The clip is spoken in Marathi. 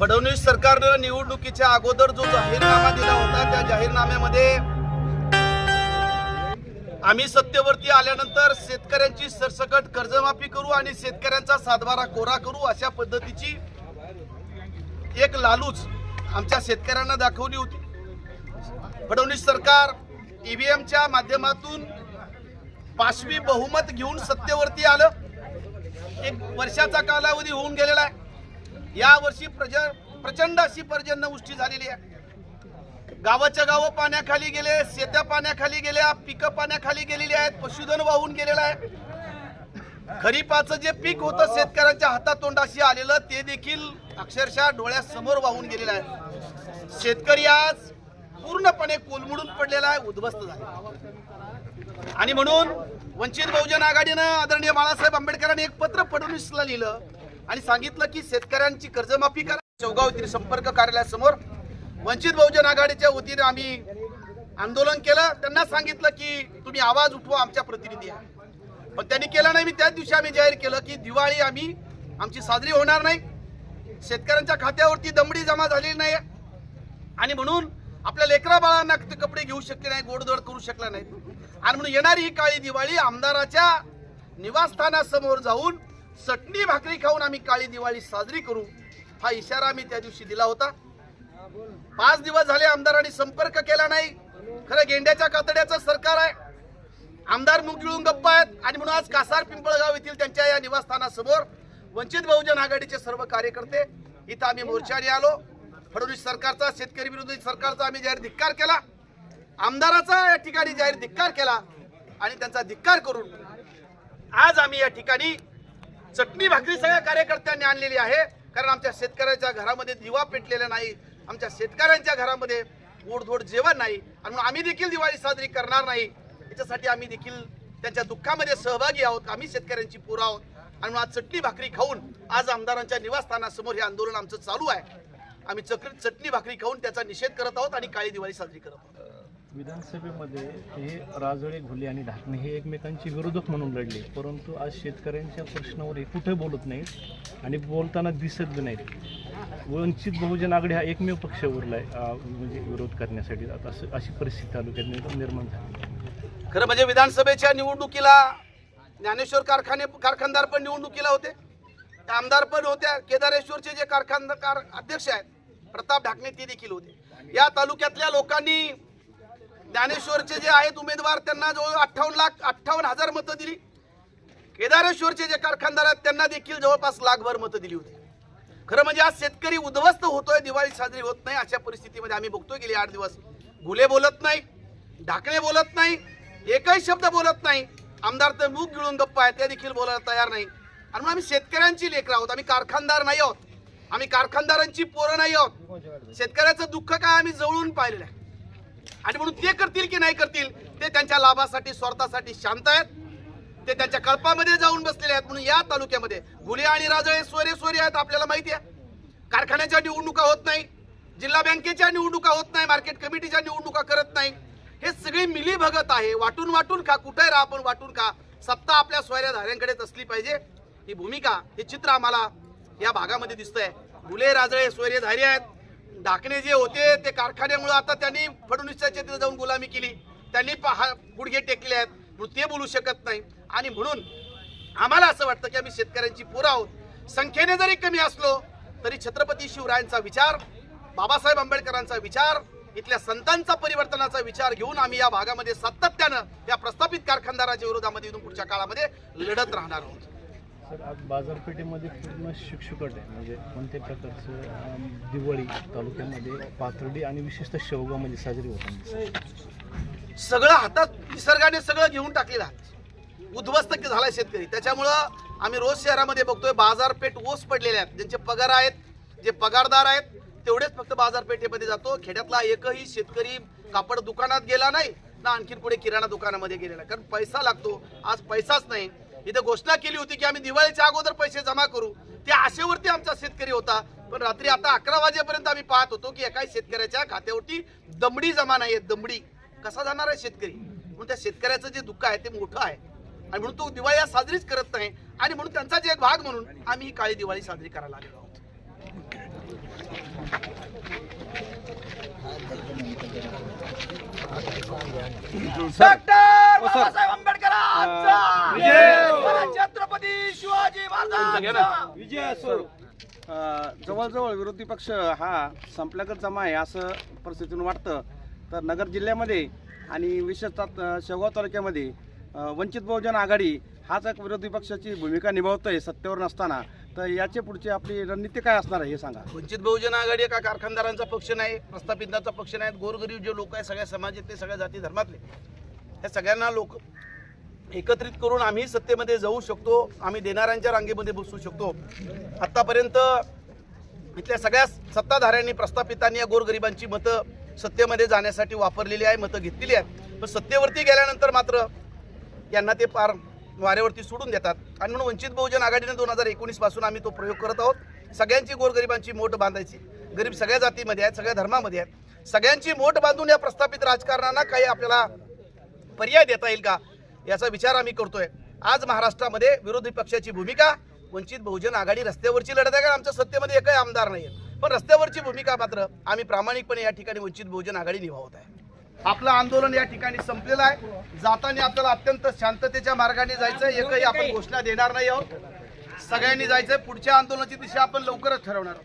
फडणवीस सरकारनं निवडणुकीच्या अगोदर जो जाहीरनामा दिला होता त्या जाहीरनाम्यामध्ये आम्ही सत्तेवरती आल्यानंतर शेतकऱ्यांची सरसकट कर्जमाफी करू आणि शेतकऱ्यांचा सातबारा कोरा करू अशा पद्धतीची एक लालूच आमच्या शेतकऱ्यांना दाखवली होती. फडणवीस सरकार ईव्हीएमच्या माध्यमातून पाचवी बहुमत घेऊन सत्तेवरती आलं. एक वर्षाचा कालावधी होऊन गेलेला आहे. या वर्षी प्रज प्रचंड अशी पर्जन्यवृष्टी झालेली आहे. गावाच्या गावं पाण्याखाली गेले शेत्या पाण्याखाली गेल्या पिकं पाण्याखाली गेलेली आहेत पशुधन वाहून गेलेलं आहे. खरीपाचं जे पीक होतं शेतकऱ्यांच्या हातातोंडाशी आलेलं ते देखील अक्षरशः डोळ्यासमोर वाहून गेलेलं आहे. शेतकरी आज पूर्णपणे कोलमडून पडलेला आहे उद्ध्वस्त झाला. आणि म्हणून वंचित बहुजन आघाडीनं आदरणीय बाळासाहेब आंबेडकरांनी एक पत्र फडणवीसला लिहिलं आणि सांगितलं की शेतकऱ्यांची कर्जमाफी करा. चौगाव येथील संपर्क कार्यालयासमोर वंचित बहुजन आघाडीच्या वतीने आम्ही आंदोलन केलं. त्यांना सांगितलं की तुम्ही आवाज उठवा आमच्या प्रतिनिधी आहे. पण त्यांनी केलं नाही. मी त्याच दिवशी आम्ही जाहीर केलं की दिवाळी आम्ही आमची साजरी होणार नाही. शेतकऱ्यांच्या खात्यावरती दमडी जमा झालेली नाही आणि म्हणून आपल्या लेकरा बाळांना ते कपडे घेऊ शकले नाही गोडधोड करू शकला नाही. आणि म्हणून येणारी ही काळी दिवाळी आमदाराच्या निवासस्थानासमोर जाऊन चटणी भाकरी खाऊन आम्ही काळी दिवाळी साजरी करू. हा इशारा आम्ही त्या दिवशी दिला होता. पाच दिवस झाले आमदारांनी संपर्क केला नाही. खरं गेंड्याच्या कातड्याचं सरकार आहे. आमदार मुख गिळून गप्प आहेत आणि म्हणून आज कासार पिंपळगाव येथील त्यांच्या या निवासस्थानासमोर वंचित बहुजन आघाडीचे सर्व कार्यकर्ते इथं आम्ही मोर्चाने आलो. फडणवीस सरकारचा शेतकरी विरोधी सरकारचा आम्ही जाहीर धिक्कार केला. आमदाराचा या ठिकाणी जाहीर धिक्कार केला आणि त्यांचा धिक्कार करून आज आम्ही या ठिकाणी चटणी भाकरी सगळ्या कार्यकर्त्यांनी आणलेली आहे. कारण आमच्या शेतकऱ्याच्या घरामध्ये दिवा पेटलेला नाही. आमच्या शेतकऱ्यांच्या घरामध्ये गोडधोड जेवण नाही. आणि म्हणून आम्ही देखील दिवाळी साजरी करणार नाही. याच्यासाठी आम्ही देखील त्यांच्या दुःखामध्ये सहभागी आहोत. आम्ही शेतकऱ्यांची पोरं आहोत. आणि म्हणून आज चटणी भाकरी खाऊन आज आमदारांच्या निवासस्थानासमोर हे आंदोलन आमचं चालू आहे. आम्ही चक्र चटणी भाकरी खाऊन त्याचा निषेध करत आहोत आणि काळी दिवाळी साजरी करत आहोत. विधानसभेमध्ये हे राजळे घुले आणि ढाकणे हे एकमेकांची विरोधक म्हणून लढले. परंतु आज शेतकऱ्यांच्या प्रश्नावर हे कुठे बोलत नाहीत आणि बोलताना दिसत बी नाहीत. वंचित बहुजन आघाडी हा एकमेव पक्ष उरलाय आहे म्हणजे विरोध करण्यासाठी. आता असं अशी परिस्थिती तालुक्यात निर्माण झाली. खरं म्हणजे विधानसभेच्या निवडणुकीला ज्ञानेश्वर कारखाने कारखानदार पण निवडणुकीला होते. आमदार पण होत्या. केदारेश्वरचे जे कारखानदार अध्यक्ष आहेत प्रताप ढाकणे ते देखील होते. या तालुक्यातल्या लोकांनी ज्ञानेश्वरचे जे आहेत उमेदवार त्यांना जवळ अठ्ठावन्न लाख अठ्ठावन्न हजार मतं दिली. केदारेश्वरचे जे कारखानदार आहेत त्यांना देखील जवळपास लाखभर मतं दिली होती. खरं म्हणजे आज शेतकरी उद्ध्वस्त होतोय दिवाळी साजरी होत नाही अशा परिस्थितीमध्ये आम्ही बघतोय गेले आठ दिवस. गुले बोलत नाही ढाकणे बोलत नाही एकही शब्द बोलत नाही. आमदार तर मूग गिळून गप्पा आहे त्या देखील बोलायला तयार नाही. आणि मग आम्ही शेतकऱ्यांची लेकरं आहोत आम्ही कारखानदार नाही आहोत. आम्ही कारखानदारांची पोरं नाही आहोत. शेतकऱ्याचं दुःख काय आम्ही जवळून पाहिलेलं आहे. आणि म्हणून ते करतील की नाही करतील ते त्यांच्या लाभासाठी स्वार्थासाठी शांत आहेत. ते त्यांच्या कळपामध्ये जाऊन बसलेले आहेत. म्हणून या तालुक्यामध्ये गुले आणि राजळे सोयरे सोरे आहेत आपल्याला माहिती आहे. कारखान्याच्या निवडणुका होत नाही जिल्हा बँकेच्या निवडणुका होत नाही मार्केट कमिटीच्या निवडणुका करत नाही. हे सगळे मिली भगत आहे. वाटून वाटून का कुठे राहा आपण वाटून का सत्ता आपल्या सोयऱ्या धाऱ्यांकडेच असली पाहिजे. ही भूमिका हे चित्र आम्हाला या भागामध्ये दिसतंय. गुले राजळे सोयरे धारी आहेत. ढाकणे जे होते ते कारखान्यामुळे आता त्यांनी फडणवीसच्या तिथे जाऊन गुलामी केली. त्यांनी पहा गुडघे टेकले आहेत. म्हणून ते बोलू शकत नाही. आणि म्हणून आम्हाला असं वाटतं की आम्ही शेतकऱ्यांची पोरं आहोत. संख्येने जरी कमी असलो तरी छत्रपती शिवरायांचा विचार बाबासाहेब आंबेडकरांचा विचार इथल्या संतांचा परिवर्तनाचा विचार घेऊन आम्ही या भागामध्ये सातत्यानं या प्रस्थापित कारखानदाराच्या विरोधामध्ये पुढच्या काळामध्ये लढत राहणार आहोत. सर आज बाजारपेठेमध्ये पूर्ण शुकशुकट आहे. म्हणजे कोणत्या प्रकारचं दिवाळी तालुक्यामध्ये पाथर्डी आणि विशेषतः शेवगावमध्ये साजरी होत सगळं हातात निसर्गाने सगळं घेऊन टाकलेलं आहे. उद्ध्वस्त झालाय शेतकरी. त्याच्यामुळं आम्ही रोज शहरामध्ये बघतोय बाजारपेठ ओस पडलेले आहेत. ज्यांचे पगार आहेत जे पगारदार आहेत तेवढेच फक्त बाजारपेठेमध्ये जातो. खेड्यातला एकही शेतकरी कापड दुकानात गेला नाही ना आणखीन पुढे किराणा दुकानामध्ये गेलेला कारण पैसा लागतो. आज पैसाच नाही. इथे घोषणा केली होती की आम्ही दिवाळीच्या अगोदर पैसे जमा करू. त्या आशेवरती आमचा शेतकरी होता. पण रात्री आता अकरा वाजेपर्यंत आम्ही पाहत होतो की एकाही शेतकऱ्याच्या खात्यावरती दमडी जमा नाही दमडी. कसा जाणार आहे शेतकरी? म्हणून त्या शेतकऱ्याचं जे दुःख आहे ते मोठं आहे. आणि म्हणून तो दिवाळी आज साजरीच करत नाही. आणि म्हणून त्यांचा जे एक भाग म्हणून आम्ही ही काळी दिवाळी साजरी करायला आलेलो आहोत. डॉक्टर बाबासाहेब आंबेडकरांचा छत्रपती शिवाजी अ, जवळजवळ विरोधी पक्ष हा संपल्यागत जमा आहे असं परिस्थितीतून वाटतं. तर नगर जिल्ह्यामध्ये आणि विशेषतः अ, शेवगाव तालुक्यामध्ये वंचित बहुजन आघाडी हाच एक विरोधी पक्षाची भूमिका निभावतोय सत्तेवर नसताना. तर याचे पुढची आपली रणनीती काय असणार आहे हे सांगा. वंचित बहुजन आघाडी का कारखानदारांचा पक्ष नाही प्रस्थापितांचा पक्ष नाही गोरगरीब जे लोक आहे सगळ्या समाजातले सगळ्या जाती धर्मातले या सगळ्यांना लोक एकत्रित करून आम्ही सत्तेमध्ये जाऊ शकतो. आम्ही देणाऱ्यांच्या रांगेमध्ये बसू शकतो. आत्तापर्यंत इथल्या सगळ्या सत्ताधाऱ्यांनी प्रस्थापितांनी या गोरगरिबांची मतं सत्तेमध्ये जाण्यासाठी वापरलेली आहे मतं घेतलेली आहेत. पण सत्तेवरती गेल्यानंतर मात्र यांना ते पार वाऱ्यावरती सोडून देतात. आणि म्हणून वंचित बहुजन आघाडीने दोन हजार एकोणीसपासून आम्ही तो प्रयोग करत आहोत. सगळ्यांची गोरगरिबांची मोठ बांधायची. गरीब सगळ्या जातीमध्ये आहेत सगळ्या धर्मामध्ये आहेत. सगळ्यांची मोठ बांधून या प्रस्थापित राजकारणांना काही आपल्याला पर्याय देता येईल का? याचा विचार आम्ही करतोय. आज महाराष्ट्रामध्ये विरोधी पक्षाची भूमिका वंचित बहुजन आघाडी रस्त्यावरची लढत आहे कारण आमच्या सत्तेमध्ये एकही आमदार नाही पण रस्त्यावरची भूमिका मात्र आम्ही प्रामाणिकपणे या ठिकाणी वंचित बहुजन आघाडी निभावत आहे. आपलं आंदोलन या ठिकाणी संपलेलं आहे. जाताना आपल्याला अत्यंत शांततेच्या मार्गाने जायचं एकही आपण घोषणा देणार नाही आहोत. सगळ्यांनी जायचंय. पुढच्या आंदोलनाची दिशा आपण लवकरच ठरवणार आहोत.